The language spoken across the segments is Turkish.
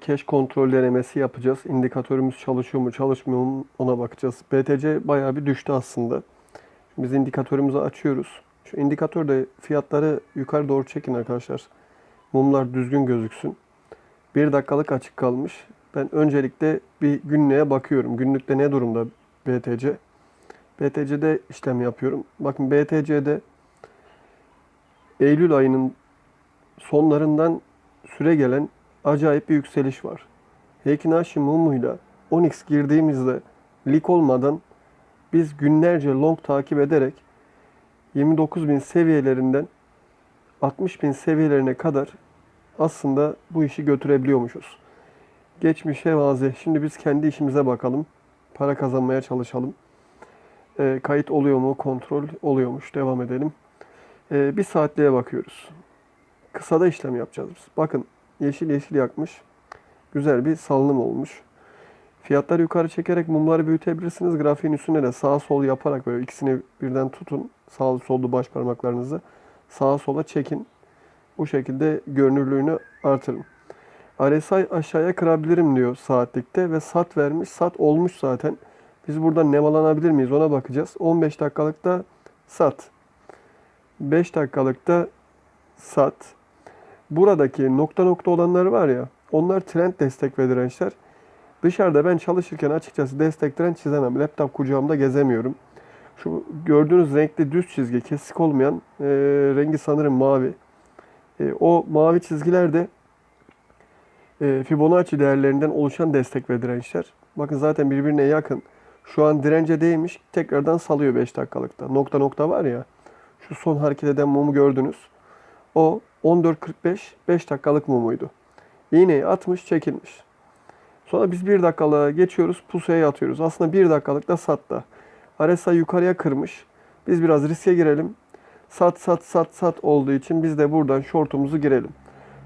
Cache kontrol denemesi yapacağız. İndikatörümüz çalışıyor mu çalışmıyor mu ona bakacağız. BTC bayağı bir düştü aslında. Biz indikatörümüzü açıyoruz. Şu indikatörde fiyatları yukarı doğru çekin arkadaşlar. Mumlar düzgün gözüksün. Bir dakikalık açık kalmış. Ben öncelikle bir günlüğe bakıyorum. Günlükte ne durumda BTC? BTC'de işlem yapıyorum. Bakın BTC'de Eylül ayının sonlarından süre gelen acayip bir yükseliş var. Heikinashi mumuyla Onyx girdiğimizde lik olmadan biz günlerce long takip ederek 29.000 seviyelerinden 60.000 seviyelerine kadar aslında bu işi götürebiliyormuşuz. Geçmişe vazi. Şimdi biz kendi işimize bakalım. Para kazanmaya çalışalım. Ee, kayıt oluyor mu? Kontrol oluyormuş. Devam edelim. Ee, bir saatliğe bakıyoruz. Kısada işlem yapacağız biz. Bakın yeşil yeşil yakmış. Güzel bir salınım olmuş. Fiyatları yukarı çekerek mumları büyütebilirsiniz. Grafiğin üstüne de sağ sol yaparak böyle ikisini birden tutun. Sağ sollu baş parmaklarınızı sağa sola çekin. Bu şekilde görünürlüğünü artırın. RSI aşağıya kırabilirim diyor saatlikte ve sat vermiş. Sat olmuş zaten. Biz buradan nemalanabilir miyiz ona bakacağız. 15 dakikalıkta sat. 5 dakikalıkta sat. Buradaki nokta nokta olanları var ya onlar trend destek ve dirençler. Dışarıda ben çalışırken açıkçası destek direnç çizemem. Laptop kucağımda gezemiyorum. Şu gördüğünüz renkli düz çizgi kesik olmayan e, rengi sanırım mavi. E, o mavi çizgiler de e, Fibonacci değerlerinden oluşan destek ve dirençler. Bakın zaten birbirine yakın. Şu an dirence değmiş. Tekrardan salıyor 5 dakikalıkta. Nokta nokta var ya. Şu son hareket eden mumu gördünüz. O 14.45 5 dakikalık mumuydu. İğneyi atmış çekilmiş. Sonra biz 1 dakikalığa geçiyoruz pusuya yatıyoruz. Aslında 1 dakikalıkta sattı. RSI yukarıya kırmış. Biz biraz riske girelim. Sat sat sat sat olduğu için biz de buradan shortumuzu girelim.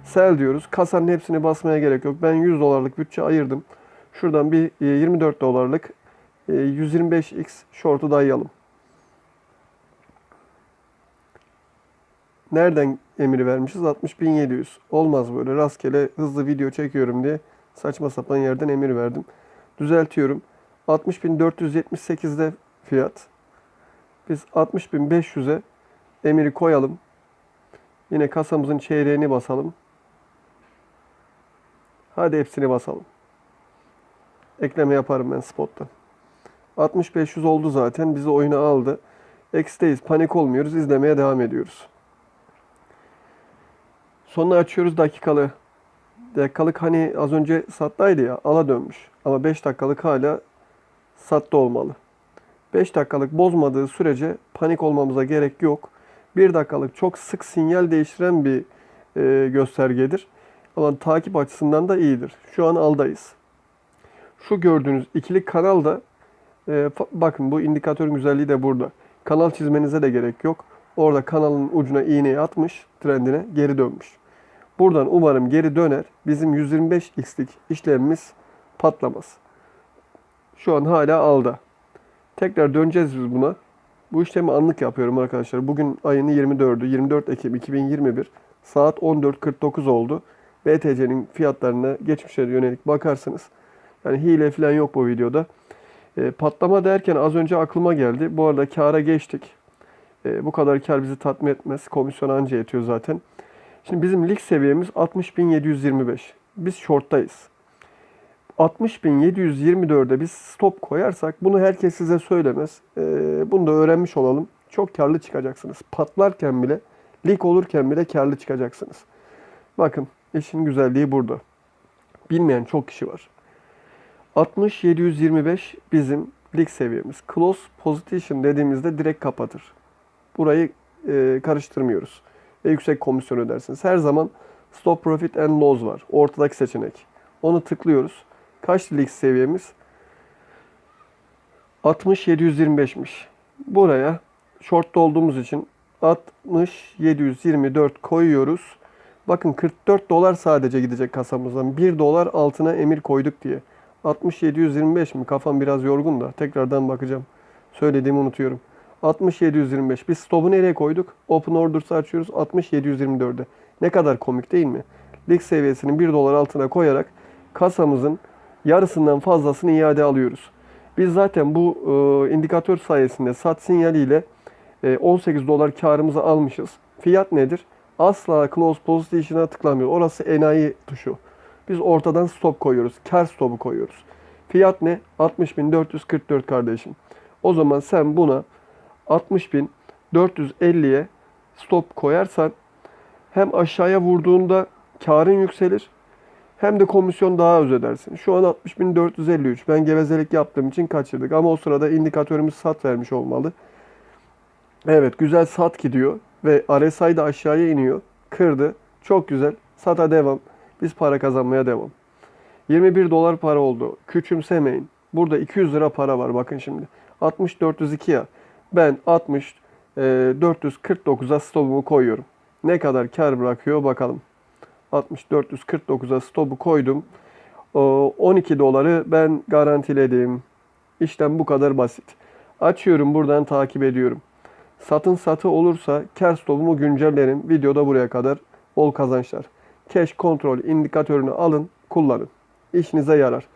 Sell diyoruz. Kasanın hepsini basmaya gerek yok. Ben 100 dolarlık bütçe ayırdım. Şuradan bir e, 24 dolarlık e, 125x short'u dayayalım. Nereden emir vermişiz? 60.700. Olmaz böyle rastgele hızlı video çekiyorum diye saçma sapan yerden emir verdim. Düzeltiyorum. 60.478'de fiyat. Biz 60.500'e emiri koyalım. Yine kasamızın çeyreğini basalım. Hadi hepsini basalım. Ekleme yaparım ben spot'tan. 60-500 oldu zaten. Bizi oyuna aldı. X'teyiz. Panik olmuyoruz. İzlemeye devam ediyoruz. Sonra açıyoruz dakikalı. Dakikalık hani az önce sattaydı ya. Ala dönmüş. Ama 5 dakikalık hala sattı olmalı. 5 dakikalık bozmadığı sürece panik olmamıza gerek yok. 1 dakikalık çok sık sinyal değiştiren bir e, göstergedir. Ama takip açısından da iyidir. Şu an aldayız. Şu gördüğünüz ikili kanal da e, bakın bu indikatörün güzelliği de burada. Kanal çizmenize de gerek yok. Orada kanalın ucuna iğneyi atmış, trendine geri dönmüş. Buradan umarım geri döner. Bizim 125x'lik işlemimiz patlamaz. Şu an hala alda. Tekrar döneceğiz biz buna. Bu işlemi anlık yapıyorum arkadaşlar. Bugün ayın 24'ü, 24 Ekim 2021. Saat 14.49 oldu. BTC'nin fiyatlarına geçmişe yönelik bakarsınız. Yani hile falan yok bu videoda. E, patlama derken az önce aklıma geldi. Bu arada kâra geçtik. E, bu kadar kar bizi tatmin etmez. Komisyon anca yetiyor zaten. Şimdi bizim lig seviyemiz 60.725. Biz short'tayız. 60.724'e biz stop koyarsak bunu herkes size söylemez. E, bunu da öğrenmiş olalım. Çok karlı çıkacaksınız. Patlarken bile, lig olurken bile karlı çıkacaksınız. Bakın işin güzelliği burada. Bilmeyen çok kişi var. 60-725 bizim lig seviyemiz. Close position dediğimizde direkt kapatır. Burayı e, karıştırmıyoruz. Ve yüksek komisyon ödersiniz. Her zaman stop profit and loss var. Ortadaki seçenek. Onu tıklıyoruz. Kaç lig seviyemiz? 60-725'miş. Buraya short'ta olduğumuz için 60-724 koyuyoruz. Bakın 44 dolar sadece gidecek kasamızdan. 1 dolar altına emir koyduk diye. 60-725 mi? Kafam biraz yorgun da. Tekrardan bakacağım. Söylediğimi unutuyorum. 60-725. Biz stop'u nereye koyduk? Open Orders'ı açıyoruz. 60-724'e. Ne kadar komik değil mi? Lig seviyesini 1 dolar altına koyarak kasamızın yarısından fazlasını iade alıyoruz. Biz zaten bu e, indikatör sayesinde sat sinyaliyle e, 18 dolar karımızı almışız. Fiyat nedir? Asla close position'a tıklamıyor. Orası enayi tuşu. Biz ortadan stop koyuyoruz. Kar stopu koyuyoruz. Fiyat ne? 60.444 kardeşim. O zaman sen buna 60.450'ye stop koyarsan hem aşağıya vurduğunda karın yükselir hem de komisyon daha az ödersin. Şu an 60.453. Ben gevezelik yaptığım için kaçırdık. Ama o sırada indikatörümüz sat vermiş olmalı. Evet güzel sat gidiyor. Ve RSI de aşağıya iniyor. Kırdı. Çok güzel. Sata devam. Biz para kazanmaya devam. 21 dolar para oldu. Küçümsemeyin. Burada 200 lira para var bakın şimdi. 60 402 ya. Ben 60 e, 449'a stopumu koyuyorum. Ne kadar kar bırakıyor bakalım. 60 449'a stopu koydum. O 12 doları ben garantiledim. İşlem bu kadar basit. Açıyorum buradan takip ediyorum. Satın satı olursa kar stopumu güncellerim. Videoda buraya kadar bol kazançlar. Cash kontrol indikatörünü alın, kullanın. İşinize yarar.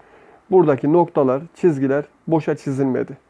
Buradaki noktalar, çizgiler boşa çizilmedi.